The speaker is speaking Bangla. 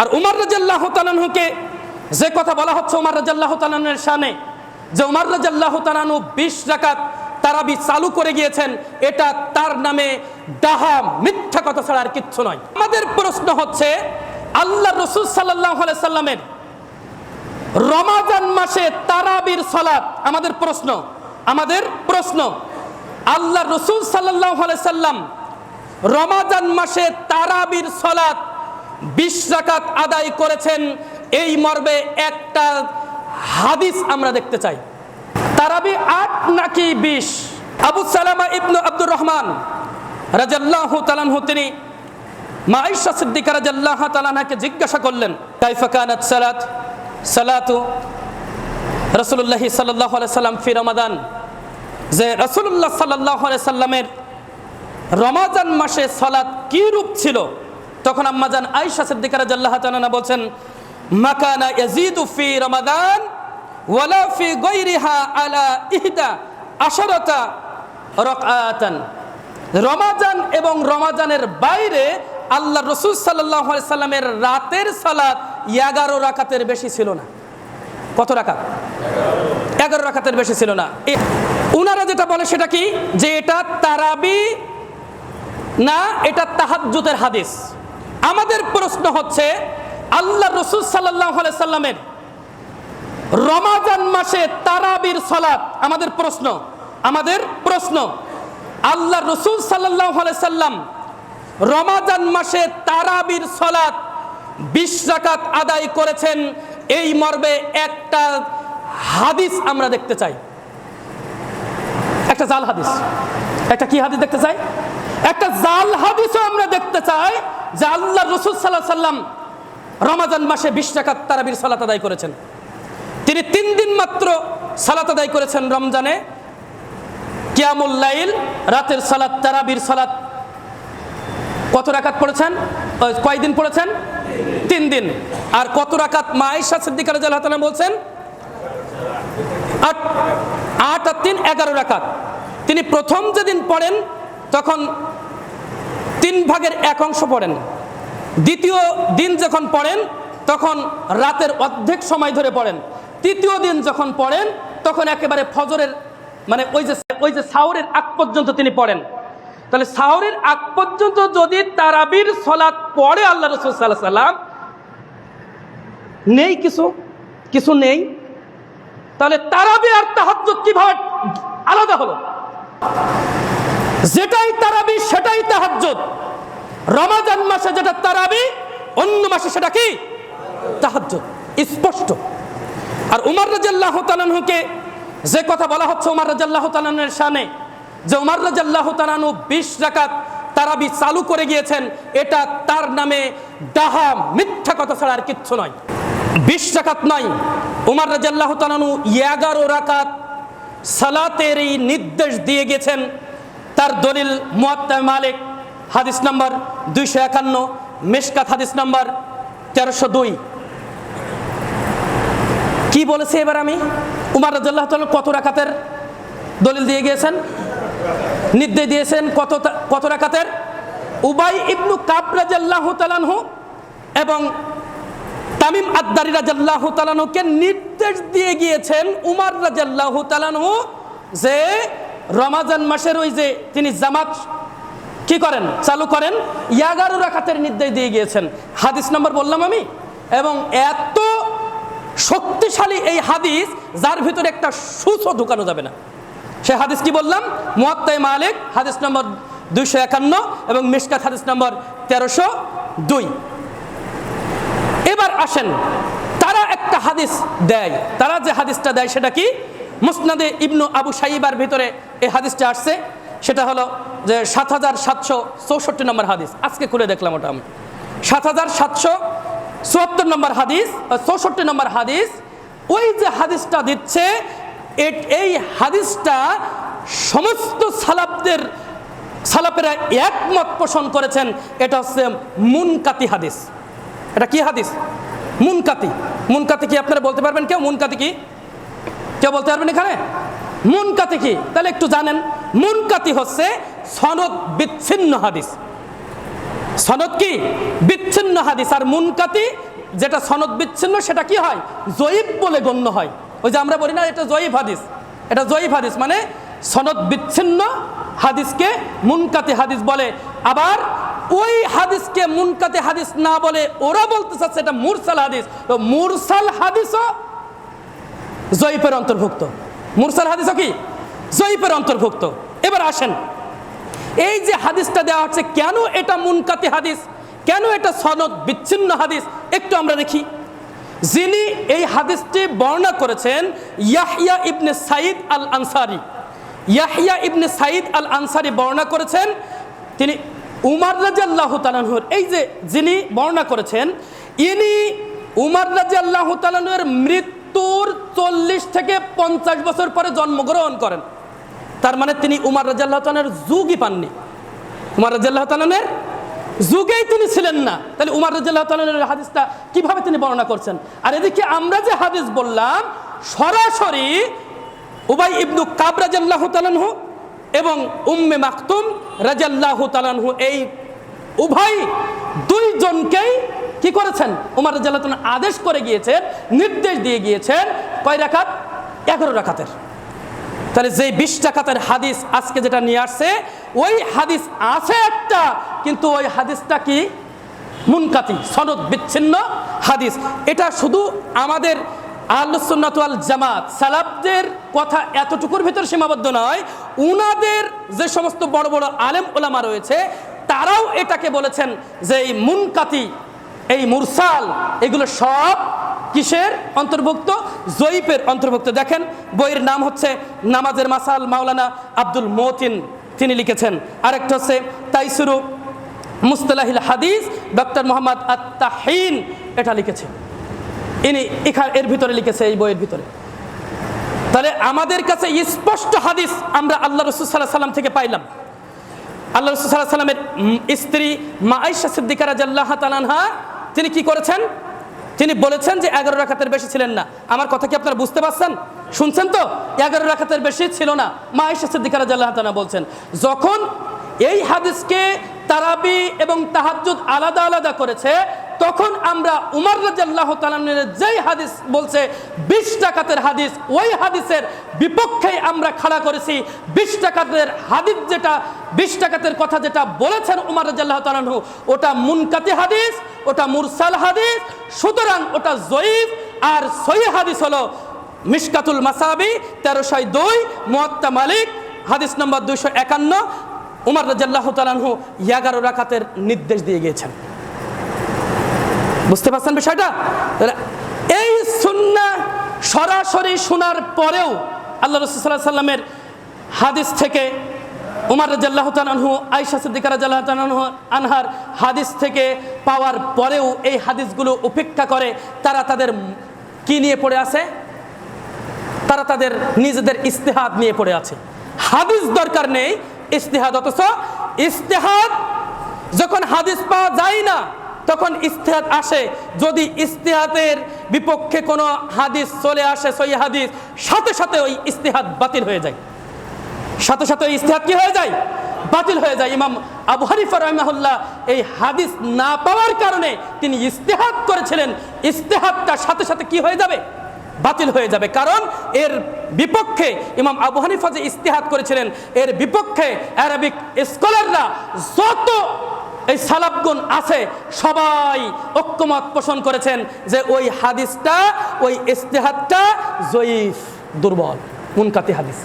আর উমার রাজাল্লাহ তালানহুকে যে কথা বলা হচ্ছে উমার রাজাল্লাহ তালানের শানে, যে উমার রাজাল্লাহ তালানু বিশ রাকাত তারাবি চালু করে গিয়েছেন, এটা তার নামে দাহা মিথ্যা কথা ছাড়া আর কিচ্ছু নয়। আমাদের প্রশ্ন হচ্ছে আল্লাহ রসুল সাল্লাহ সাল্লামের রমাজান মাসে তারাবির সলাৎ আমাদের প্রশ্ন আমাদের প্রশ্ন আল্লাহ রসুল সাল্লাহ সাল্লাম রমাজান মাসে তারাবির সলাৎ বিশ রাকাত আদায় করেছেন। এই মর্মে একটা হাদিস আমরা দেখতে চাই। তারাবি আট নাকি বিশ? আবু সালামা ইবনু আব্দুর রহমান রাজাল্লাহ তালানহু তিনি মা আয়েশা সিদ্দিকা রাদিয়াল্লাহু তাআলাকে জিজ্ঞাসা করলেন, কাইফা কানাত সালাত? সালাতু রাসূলুল্লাহ সাল্লাল্লাহু আলাইহি সাল্লাম ফি রমাদান। যে রাসূলুল্লাহ সাল্লাল্লাহু আলাইহি সাল্লামের রমাজান মাসে সালাত কি রূপ ছিল? তখন আম্মাজান আয়েশা সিদ্দিকা রাদিয়াল্লাহু তাআলা বলছেন মাকানা ইয়াজিদু ফি রমাদান ওয়ালা ফি গায়রিহা আলা ইহদা আশারাতা রাকাতান। রমাজান এবং রমাজানের বাইরে আল্লাহ রসুল সাল্লাহ সাল্লামের রাতের সালাত এগারো রাকাতের বেশি ছিল না। কত রাকাত? এগারো রাকাতের বেশি ছিল না। উনারা যেটা বলে সেটা কি? যে এটা তারাবি না, এটা তাহাজ্জুদের হাদিস। আমাদের প্রশ্ন হচ্ছে আল্লাহ রসুল সাল্লাহ সাল্লামের রমাজান মাসে তারাবির সালাত আমাদের প্রশ্ন আমাদের প্রশ্ন আল্লাহ রসুল সাল্লাহ সাল্লাম রমাজান মাসে তারাবির সলাত বিশ রাকাত আদায় করেছেন, এই মর্মে একটা হাদিস আমরা দেখতে চাই। একটা জাল হাদিস। একটা কি হাদিস দেখতে চাই? একটা জাল হাদিসও আমরা দেখতে চাই যে আল্লাহ রসুল সাল্লাহ সাল্লাম রমাজান মাসে বিশ রাকাত তারাবির সালাত আদায় করেছেন। তিনি তিন দিন মাত্র সালাত আদায় করেছেন রমজানে। কিয়ামুল লাইল, রাতের সালাত, তারাবির সালাত। কত রাকাত পড়েছেন? কয়দিন পড়েছেন? তিন দিন। আর কত রাকাত মা আয়েশা সিদ্দিকা তাআলা বলছেন? আট আট আর তিন, এগারো রাকাত। তিনি প্রথম যেদিন পড়েন, তখন তিন ভাগের এক অংশ পড়েন। দ্বিতীয় দিন যখন পড়েন, তখন রাতের অর্ধেক সময় ধরে পড়েন। তৃতীয় দিন যখন পড়েন, তখন একেবারে ফজরের মানে ওই যে ওই যে সাউরের আগ পর্যন্ত তিনি পড়েন। তাহলে সাউরের আগ পর্যন্ত যদি তারাবির সলাৎ পড়ে আল্লাহ রসুল সাল্লাহ সাল্লাম নেই কিছু? কিছু নেই? তাহলে তারাবি আর তাহাজ্জুদ কীভাবে আলাদা হলো? যেটাই তারাবি, সেটাই তাহাজ্জুদ। রমাজান মাসে যেটা তারাবি, অন্য মাসে সেটা কি? তাহাজ্জুদ। স্পষ্ট। আর উমর রাজাল্লাহ তালানহুকে যে কথা বলা হচ্ছে উমর রাজাল্লাহ তালানের শানে, যে উমর রাজাল্লাহ তালানু বিশ রাকাত তারাবি চালু করে গিয়েছেন, এটা তার নামে ডাহা, মিথ্যা কথা ছাড়া আর কিচ্ছু নয়। বিশ রাকাত নয় উমর রাজাল্লাহ তালানু এগারো রাকাত সালাতের এই নির্দেশ দিয়ে গেছেন তার দলিল মুয়াত্তা মালিক, হাদিস নাম্বার দুইশো একান্ন, মেশকাত হাদিস নাম্বার তেরোশো দুই। কি বলেছে এবার আমি? উমার রাজ্লাহ কত রাকাতের দলিল দিয়ে গিয়েছেন? নির্দেশ দিয়েছেন কত কত রাকাতের? উবাই ইবনু কাব রাজাল্লাহ তালানহু এবং তামিম আদারি রাজাল্লাহ তালানহুকে নির্দেশ দিয়ে গিয়েছেন উমার রাজাল্লাহ তালানহু যে রমাজান মাসের ওই যে তিনি জামাত কি করেন? চালু করেন? এগারো রাখাতের নির্দেশ দিয়ে গিয়েছেন। হাদিস নম্বর বললাম আমি। এবং এত শক্তিশালী এই হাদিস, যার ভিতরে একটা সুসও ঢুকানো যাবে না। সে হাদিস কি বললাম? মুয়াত্তাই মালিক, হাদিস নম্বর দুইশো একান্ন এবং মিসকাত হাদিস নম্বর তেরোশো দুই। এবার আসেন, তারা একটা হাদিস দেয়। তারা যে হাদিসটা দেয়, সেটা কি? মুসনাদে ইবনু আবু সাইবার ভিতরে এই হাদিসটা আসছে। সেটা হলো যে সাত হাজার সাতশো চৌষট্টি নম্বর হাদিস। আজকে খুলে দেখলাম ওটা আমি। সাত হাজার সাতশো চুয়াত্তর নম্বর হাদিস চৌষট্টি নম্বর হাদিস। ওই যে হাদিসটা দিচ্ছে এই হাদিসটা সমস্ত সালাবদের সালাপেরা একমত পোষণ করেছেন। এটা হচ্ছে মুনকাতি হাদিস। এটা কি হাদিস? মুনকাতি। মুনকাতি কি আপনারা বলতে পারবেন কেউ? মুনকাতি কি? কেউ বলতে পারবেন এখানে? মুনকাতি কি? তাহলে একটু জানেন। মুনকাতি হচ্ছে সনদ বিচ্ছিন্ন হাদিস। সনদ কি? বিচ্ছিন্ন হাদিস। আর মুনকাতি, যেটা সনদ বিচ্ছিন্ন, সেটা কি হয়? জয়ীব বলে গণ্য হয়। ওই যে আমরা বলি না, এটা জয়ীব হাদিস। এটা জয়ীব হাদিস মানে সনদ বিচ্ছিন্ন হাদিসকে মুনকাতি হাদিস বলে। আবার ওই হাদিসকে মুনকাতি হাদিস না বলে ওরা বলতে চাচ্ছে এটা মুরসাল হাদিস। তো মুরসাল হাদিসও জয়ীফের অন্তর্ভুক্ত। মুরসাল হাদিসও কি? জয়ীফের অন্তর্ভুক্ত। এবার আসেন। এই যে হাদিসটা দেওয়া হচ্ছে, কেন এটা মুনকাতি হাদিস? কেন এটা সনদ বিচ্ছিন্ন হাদিস? একটু আমরা দেখি। যিনি এই হাদিসটি বর্ণনা করেছেন ইয়াহিয়া ইবনে সাইদ আল আনসারি ইয়াহিয়া ইবনে সাইদ আল আনসারি বর্ণনা করেছেন, তিনি উমার রাজি তালাহুর এই যে যিনি বর্ণনা করেছেন, ইনি উমার রাজি আল্লাহ তালাহুর মৃত্যুর চল্লিশ থেকে পঞ্চাশ বছর পরে জন্মগ্রহণ করেন। তার মানে তিনি উমার রাজিয়াল্লাহ তালানের যুগই পাননি। উমার রাজিয়াল্লাহ তালানের যুগেই তিনি ছিলেন না। তাহলে উমার রাজিয়াল্লাহ তালানের হাদিসটা কীভাবে তিনি বর্ণনা করছেন? আর এদিকে আমরা যে হাদিস বললাম, সরাসরি উবাই ইবনু কাব রাজিয়াল্লাহ তালানহু এবং উম্মে মাকতুম রাজিয়াল্লাহ তালানহু এই উভয় দুইজনকেই কি করেছেন? উমার রাজিয়াল্লাহ তালান আদেশ করে গিয়েছেন নির্দেশ দিয়ে গিয়েছেন কয় রাখাত এগারো রাখাতের তাহলে যেই বিশ টাকাতের হাদিস আজকে যেটা নিয়ে আসছে, ওই হাদিস আছে একটা, কিন্তু ওই হাদিসটা কি? মুনকাতি, সনদ বিচ্ছিন্ন হাদিস। এটা শুধু আমাদের আল্লুসুন্নাতুয়াল জামাত সালাবদের কথা এতটুকুর ভিতর সীমাবদ্ধ নয়, উনাদের যে সমস্ত বড় বড় আলেম ওলামা রয়েছে, তারাও এটাকে বলেছেন যে এই মুনকাতি এই মুরসাল, এগুলো সব কিসের অন্তর্ভুক্ত? জয়ীপের অন্তর্ভুক্ত। দেখেন, বইয়ের নাম হচ্ছে নামাজের মাসাল মাওলানা আব্দুল মতিন। তিনি লিখেছেন। আরেকটা হচ্ছে তাইসুরু মুস্তালাহিল হাদিস, ডক্টর মোহাম্মদ আত্তাহিন। এটা লিখেছেন ইনি এখানে, এর ভিতরে লিখেছে, এই বইয়ের ভিতরে। তাহলে আমাদের কাছে স্পষ্ট হাদিস আমরা আল্লাহ রসুল সাল্লাহ সাল্লাম থেকে পাইলাম। আল্লাহ রসুল সাল্লাহ সাল্লামের স্ত্রী মা আইসা সিদ্দিকা রাজাল্লাহ তালানহা তিনি কি করেছেন? তিনি বলেছেন যে এগারো রাখাতের বেশি ছিলেন না। আমার কথা কি আপনারা বুঝতে পারছেন? শুনছেন তো? এগারো রাখাতের বেশি ছিল না। মা আইসা সিদ্দিকা রাজাল্লাহ বলছেন, যখন এই হাদিসকে তারাবি এবং তাহাজ্জুদ আলাদা আলাদা করেছে, তখন আমরা উমর রাজাল্লাহ তালানের যেই হাদিস বলছে, বিশ টাকাতের হাদিস, ওই হাদিসের বিপক্ষেই আমরা খাড়া করেছি। বিশ টাকাতের হাদিস যেটা, বিশ টাকাতের কথা যেটা বলেছেন উমর রাজাল্লাহ তালানহু ওটা মুনকাতি হাদিস ওটা মুরসাল হাদিস, সুতরাং ওটা জয়ীফ। আর সহি হাদিস হলো মিশকাতুল মাসাবি, তেরোশয় দুই, মুয়াত্তা মালিক, হাদিস নম্বর দুইশো একান্ন। উমর রাজাল্লাহ তালানহু এগারো রাকাতের নির্দেশ দিয়ে গিয়েছেন। বুঝতে পারছেন বিষয়টা? এই সুন্না সরাসরি শোনার পরেও আল্লাহ রসুল্লাহ সাল্লামের হাদিস থেকে উমার রাজাল্লাহ তালানহু আইসা সিদ্দিকা রাজাল্লাহ তালানহু আনহার হাদিস থেকে পাওয়ার পরেও এই হাদিসগুলো উপেক্ষা করে তারা তাদের কি নিয়ে পড়ে আছে? তারা তাদের নিজেদের ইস্তেহাদ নিয়ে পড়ে আছে। হাদিস দরকার নেই ইস্তেহাদ অথচ ইস্তেহাদ যখন হাদিস পাওয়া যায় না, তখন ইস্তেহাদ আসে। যদি ইস্তেহাদের বিপক্ষে কোনো হাদিস চলে আসে সই হাদিস, সাথে সাথে ওই ইস্তেহাদ বাতিল হয়ে যায়। সাথে সাথে ওই ইস্তেহাদ কি হয়ে যায়? বাতিল হয়ে যায়। ইমাম আবু হানিফা রহমাহুল্লাহ এই হাদিস না পাওয়ার কারণে তিনি ইস্তেহাদ করেছিলেন। ইস্তেহাদটা সাথে সাথে কি হয়ে যাবে? বাতিল হয়ে যাবে। কারণ এর বিপক্ষে ইমাম আবু হানিফা যে ইস্তেহাদ করেছিলেন, এর বিপক্ষে অ্যারাবিক স্কলাররা যত এই সালাবগুন আছে, সবাই ঐক্যমত পোষণ করেছেন যে ওই হাদিসটা, ওই ইস্তেহাদটা জয়ীফ, দুর্বল, মুনকাতি হাদিস।